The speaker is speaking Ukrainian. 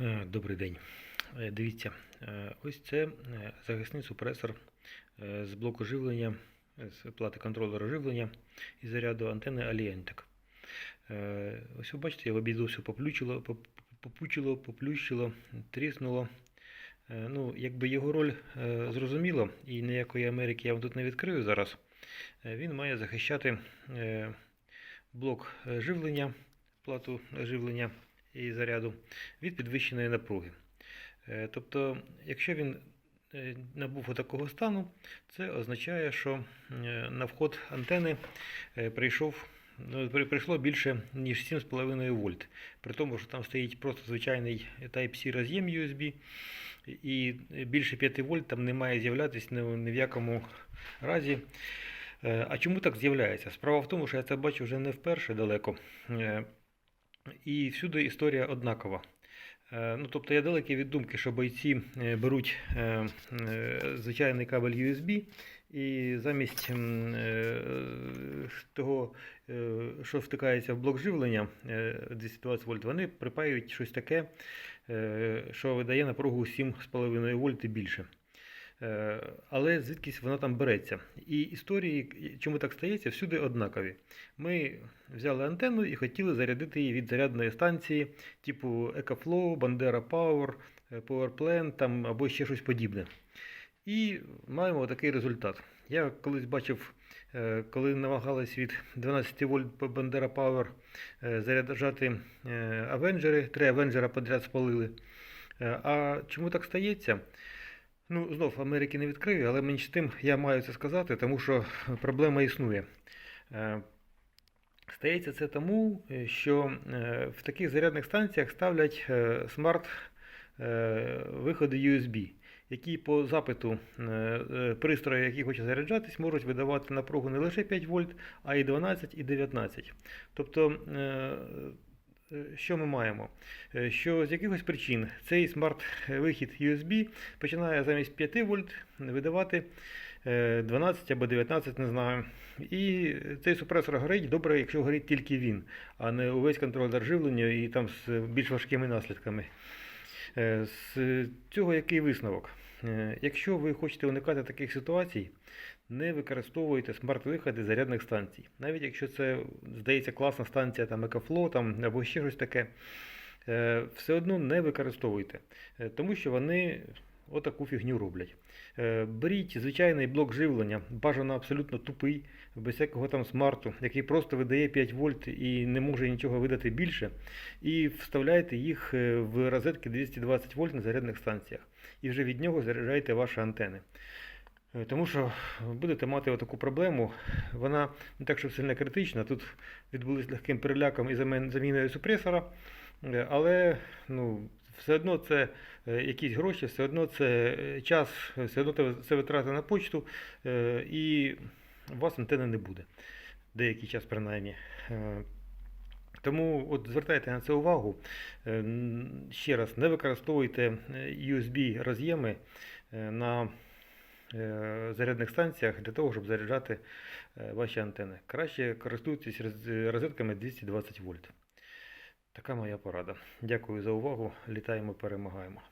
Е, Добрий день. Е, Дивіться, е, ось це захисний супресор з блоку живлення, з плати контролера живлення і заряду антени Alientek. Е, Ось ви бачите, його обійду все поплючило, попучило, поплющило, тріснуло. Ну, якби його роль зрозуміло, і ніякої Америки я вам тут не відкрию зараз. Він має захищати блок живлення, плату живлення і заряду від підвищеної напруги. Е, Тобто, якщо він е, набув такого стану, це означає, що е, на вход антени прийшов, ну, прийшло більше, ніж 7,5 вольт. При тому, що там стоїть просто звичайний Type-C роз'єм USB, і більше 5 вольт там не має з'являтися ні, в- якому разі. А чому так з'являється? Справа в тому, що я це бачу вже не вперше далеко. І всюди історія однакова. Е, Ну, тобто я далекий від думки, що бойці е, беруть е, звичайний кабель USB і замість того, що втикається в блок живлення е, 220 вольт, вони припаюють щось таке, що видає напругу 7,5 вольт і більше. Е, Але звідкись воно там береться. І історії, чому так стається, всюди однакові. Ми взяли антенну і хотіли зарядити її від зарядної станції, типу EcoFlow, Bandera Power, е, PowerPlan там, або ще щось подібне. І маємо такий результат. Я колись бачив, е, коли намагались від 12 вольт по Bandera Power заряджати Авенджери, три Авенджера подряд спалили. А чому так стається? Ну, знов Америки не відкрию, але менш тим я маю це сказати, тому що проблема існує. Е, Стається це тому, е, що е, в таких зарядних станціях ставлять е, смарт е, виходи USB, які по запиту пристрою, який хоче заряджатись, можуть видавати напругу не лише 5 вольт, а й 12 і 19. Тобто, що ми маємо? Е, Що з якихось причин цей смарт-вихід USB починає замість 5 вольт видавати е, 12 або 19, не знаю. І цей супресор горить добре, якщо горить тільки він, а не увесь контролер живлення і там з більш важкими наслідками. Е, З цього який висновок? Е, Якщо ви хочете уникати таких ситуацій, не використовуйте смарт-виходи зарядних станцій. Навіть якщо це здається класна станція там EcoFlow там, або ще щось таке, е, все одно не використовуйте, е, тому що вони отаку фігню роблять. Е, Беріть звичайний блок живлення, бажано абсолютно тупий, без всякого там смарту, який просто видає 5 вольт і не може нічого видати більше, і вставляйте їх в розетки 220 вольт на зарядних станціях. І вже від нього заряджайте ваші антени. Е, Тому що будете мати таку проблему, вона не так, щоб сильно критична. Тут відбулись легким переляком і заміною супресора, е, але ну, все одно це е, якісь гроші, все одно це час, все одно це- витрати на почту, і у вас антени не буде. Деякий час принаймні. Тому от звертайте на це увагу. Ще раз, не використовуйте USB роз'єми е, на зарядних станціях для того, щоб заряджати е, ваші антени. Краще користуйтесь розетками 220 вольт. Така моя порада. Дякую за увагу. Літаємо, перемагаємо.